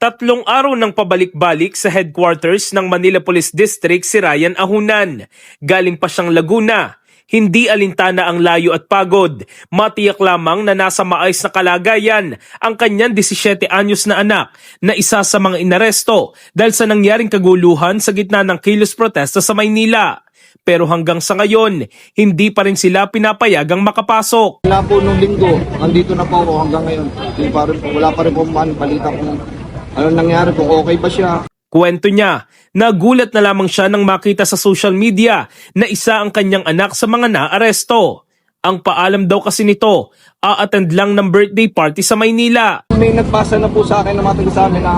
Tatlong araw ng pabalik-balik sa headquarters ng Manila Police District si Ryan Ahunan. Galing pa siyang Laguna. Hindi alintana ang layo at pagod. Matiyak lamang na nasa maayos na kalagayan ang kanyang 17 anyos na anak na isa sa mga inaresto dahil sa nangyaring kaguluhan sa gitna ng kilos protesta sa Maynila. Pero hanggang sa ngayon, hindi pa rin sila pinapayagang makapasok. Wala po nung linggo, nandito na po ako hanggang ngayon. Hindi pa rin wala pa rin po man balita kung ano nangyari, kung okay ba siya. Kwento niya, nagulat na lamang siya nang makita sa social media na isa ang kanyang anak sa mga naaresto. Ang paalam daw kasi nito, a-attend lang ng birthday party sa Maynila. May nagpasa na po sa akin na mga taga sa amin na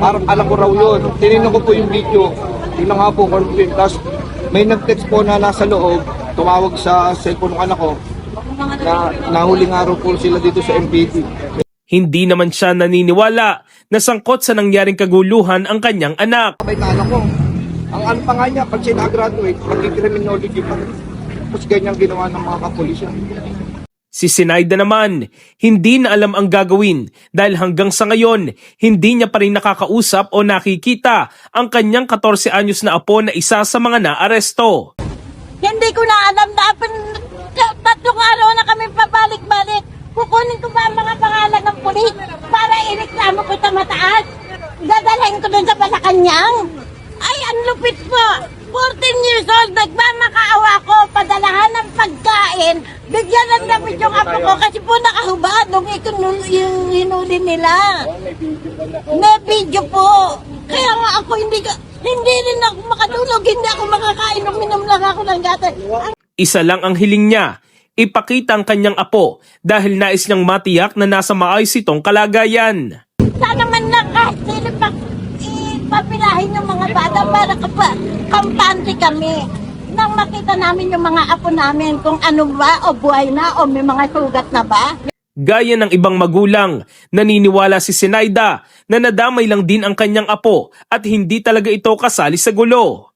parang alam ko raw yun. Tinignan ko po yung video. Tingnan nga po, confirm. Tapos may nag-text po na nasa loob, tumawag sa cellphone ng anak ko na nahuling araw po sila dito sa MPT. Hindi naman siya naniniwala na sangkot sa nangyaring kaguluhan ang kanyang anak. Na anak ko. Ang ano pa nga niya, pag siya na-graduate, mag-criminology pa rin. Tapos ganyan ginawa ng mga kapulisyan. Si Sinaida naman, hindi na alam ang gagawin dahil hanggang sa ngayon, hindi niya pa rin nakakausap o nakikita ang kanyang 14 anyos na apo na isa sa mga naaresto. Hindi ko na alam na tatlong araw na kami pabalik-balik. Kukunin ko ba ang mga pangalan ng pulis para ireklamo ko sa mataas? Dadalhin ko dun sa Malacanang? Ay, ang lupit po! 14 years old, nagmamakaawa ko, padalahan ng pagkain, bigyan ng damit yung apo ko kasi po nakahubad nung ikunul yung hinuli nila. May video po. Kaya nga ako hindi ka, hindi rin ako makatulog, hindi ako makakain, uminom lang ako ng gatas. Isa lang ang hiling niya, ipakita ang kanyang apo dahil nais niyang matiyak na nasa maayos itong kalagayan. sana man lang kahit sino pa ipapilahin yung mga bata para kapa, kampante kami. Nang makita namin yung mga apo namin kung ano ba o buhay na o may mga sugat na ba. Gaya ng ibang magulang, naniniwala si Sinaida na nadamay lang din ang kanyang apo at hindi talaga ito kasali sa gulo.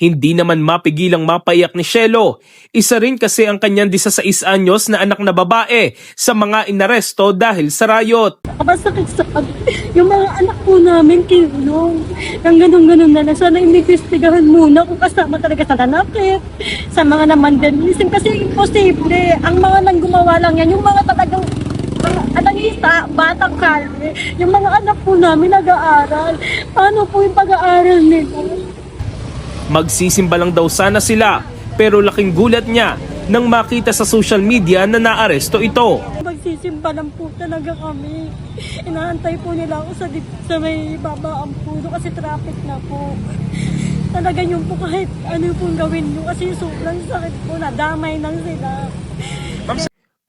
Hindi naman mapigilang mapaiyak ni Shelo. Isa rin kasi ang kanyang 16 anyos na anak na babae sa mga inaresto dahil sa riot. Kapasakit sa. Yung mga anak po namin, kinulong. Nang ganun-ganun na lang. Sana investigahan muna kung kasama talaga sa nanakit. Sa mga namandanism. Kasi imposible. Ang mga nang gumawa lang yan, yung mga talagang analista, batang kalye. Yung mga anak po namin nag-aaral. Paano po yung pag-aaral nila? Magsisimba lang daw sana sila pero laking gulat niya nang makita sa social media na naaresto ito. Magsisimba lang po talaga kami. Inaantay po nila ako sa, sa may babaan po doon kasi traffic na po. Talaga yun po kahit ano pong gawin nyo kasi sobrang sakit po na damay lang sila.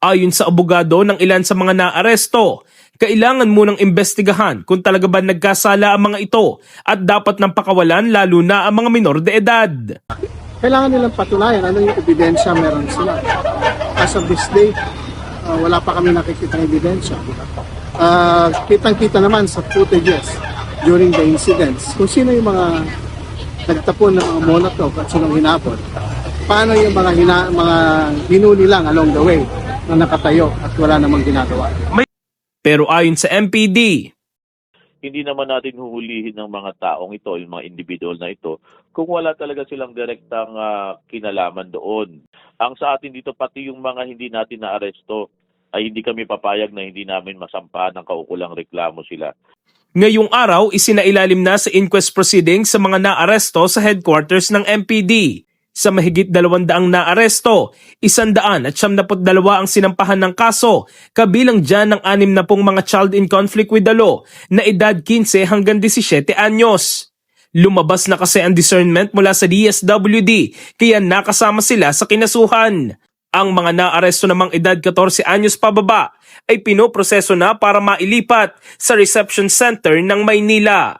Ayon sa abogado ng ilan sa mga naaresto, kailangan munang imbestigahan kung talaga ba nagkasala ang mga ito at dapat nang pakawalan lalo na ang mga minor de edad. kailangan nilang patunayan ano yung ebidensya meron sila. As of this day, uh, wala pa kami nakikita ng ebidensya. Uh, kitang-kita naman sa footages during the incidents kung sino yung mga nagtapon ng mga molotov at sinong hinapon. Paano yung mga, hina, mga hinuli lang along the way na nakatayo at wala namang ginagawa. Pero ayon sa MPD, hindi naman natin huhulihin ng mga taong ito, yung mga individual na ito, kung wala talaga silang direktang ah, kinalaman doon. Ang sa atin dito, pati yung mga hindi natin na-aresto, ay hindi kami papayag na hindi namin masampahan ng kaukulang reklamo sila. ngayong araw isinailalim na sa inquest proceedings sa mga naaresto sa headquarters ng MPD. Sa mahigit dalawandaang naaresto, isandaan at siyamnapot dalawa ang sinampahan ng kaso, kabilang dyan ng anim na pong mga child in conflict with the law na edad 15 hanggang 17 anyos. Lumabas na kasi ang discernment mula sa DSWD kaya nakasama sila sa kinasuhan. Ang mga naaresto namang edad 14 anyos pababa ay pinoproseso na para mailipat sa reception center ng Maynila.